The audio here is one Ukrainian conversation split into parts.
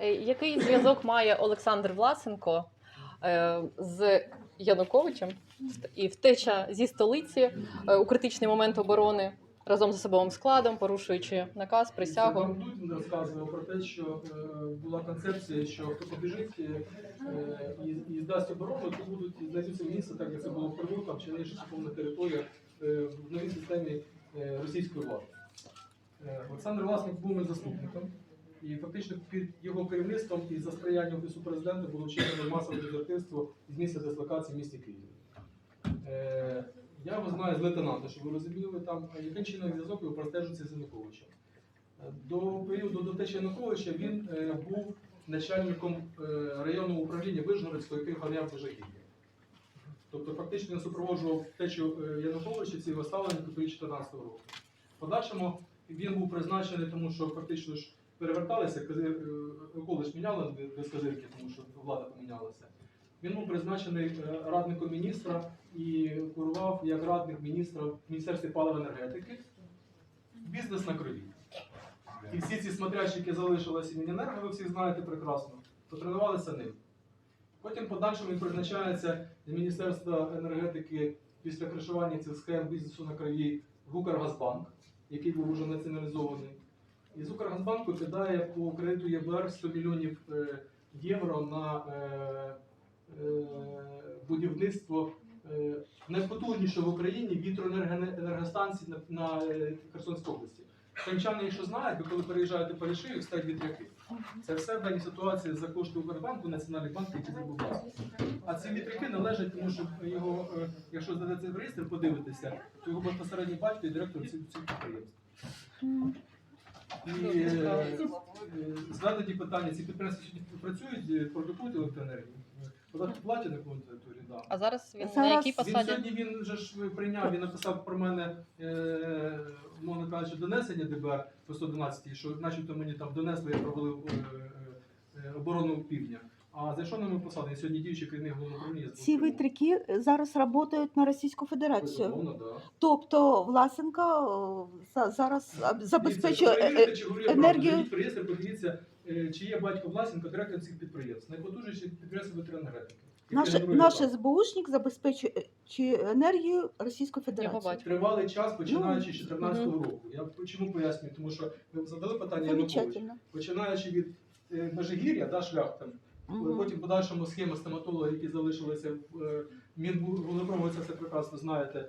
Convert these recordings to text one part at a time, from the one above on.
Е, Який зв'язок має Олександр Власенко е, з Януковичем і втеча зі столиці е, у критичний момент оборони разом з особовим складом, порушуючи наказ, присягу? Пан Дудін розказував про те, що була концепція, що хто побіжить і, і здасть оборону, то будуть знайдуться місце, так як це було в Прилуках, чи інша повна територія в новій системі російської влади. Олександр Власник був заступником, і фактично під його керівництвом і за сприяння офісу президента було вчинено масове дезертирство з місця дислокації в місті Києві. Е, Я його знаю з лейтенанта, щоб ви розуміли, там яким чином зв'язок його простежується з Януковичем. Е, До періоду до течі Януковича він е, був начальником е, районного управління Вижгородського, який охороняв Божагір'я. Тобто фактично він супроводжував течу е, Януковича ці його ставлення до 2014 року. В подальшому він був призначений, тому що фактично ж переверталися, коледж міняли без казирки, тому що влада помінялася. Він був призначений е, радником міністра і курував як радник міністра в Міністерстві палива енергетики. Бізнес на крові. І всі ці смотрящі, які залишилися Міненерго, ви всі знаєте прекрасно, потренувалися ним. Потім подальшому він призначається з Міністерства енергетики після кришування цих схем бізнесу на крові в Укргазбанк, який був уже націоналізований. І з Укргазбанку кидає по кредиту ЄБР 100 мільйонів е, євро на е, е, будівництво найпотужнішого в Україні вітроенергостанції на, Херсонській області. Кримчани, якщо знають, ви коли переїжджаєте по Лішию, стоять вітряки. Це все в даній за кошти Укрбанку, Національний банк, який зробив. А ці вітряки належать, тому що його, якщо здається в реєстр, подивитися, то його безпосередній батько і директор цих підприємств. І е, е, питання, ці підприємства працюють, е, продукують електроенергію. Податки платять на повній да. А зараз він на якій він посаді? сьогодні він же ж прийняв, він написав про мене, е, умовно кажучи, донесення ДБР по 111, що начебто мені там донесли, я провалив е, е, оборону півдня. А за що посаду? Я сьогодні діючий керівник головного управління. Ці витрики зараз працюють на Російську Федерацію. Безумовно, да. Тобто Власенко е, за- зараз а, забезпечує Дивіться, е, перевірте, е, чи говорю я правду. енергію. Зайдіть в реєстр, подивіться, е, чи є батько Власенко, директор цих підприємств. Найпотужніші підприємства електроенергетики. наш, генерує наш газ. СБУшник забезпечує е, чи енергію Російської Його Федерації. батько. Тривалий час, починаючи з Ну, 2014 мгм. року. Я чому пояснюю? Тому що ви задали питання Януковичу. Замечательно. починаючи від е, Межигір'я, да, шлях там, Мгм. потім в подальшому схема стоматологів, які залишилися в е, Мінвуглепрову, це все прекрасно знаєте.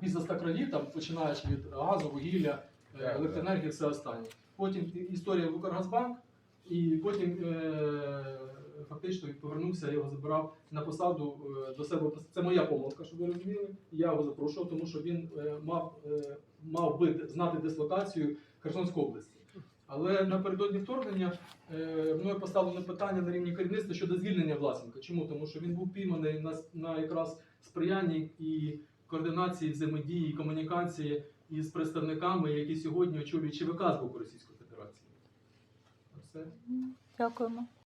Після стакровів, там, починаючи від газу, вугілля, е, електроенергії, все останнє. Потім історія в Укргазбанк, і потім е, фактично повернувся, я його забирав на посаду е, до себе. Це моя помилка, щоб ви розуміли. Я його запрошував, тому що він е, мав, е, мав би знати дислокацію Херсонської області. Але напередодні вторгнення е, мною поставлено питання на рівні керівництва щодо звільнення Власенка. Чому? Тому що він був пійманий на, на якраз сприянні і координації взаємодії, і комунікації із представниками, які сьогодні очолюють ЧВК з боку Російської Федерації. Все. Дякуємо.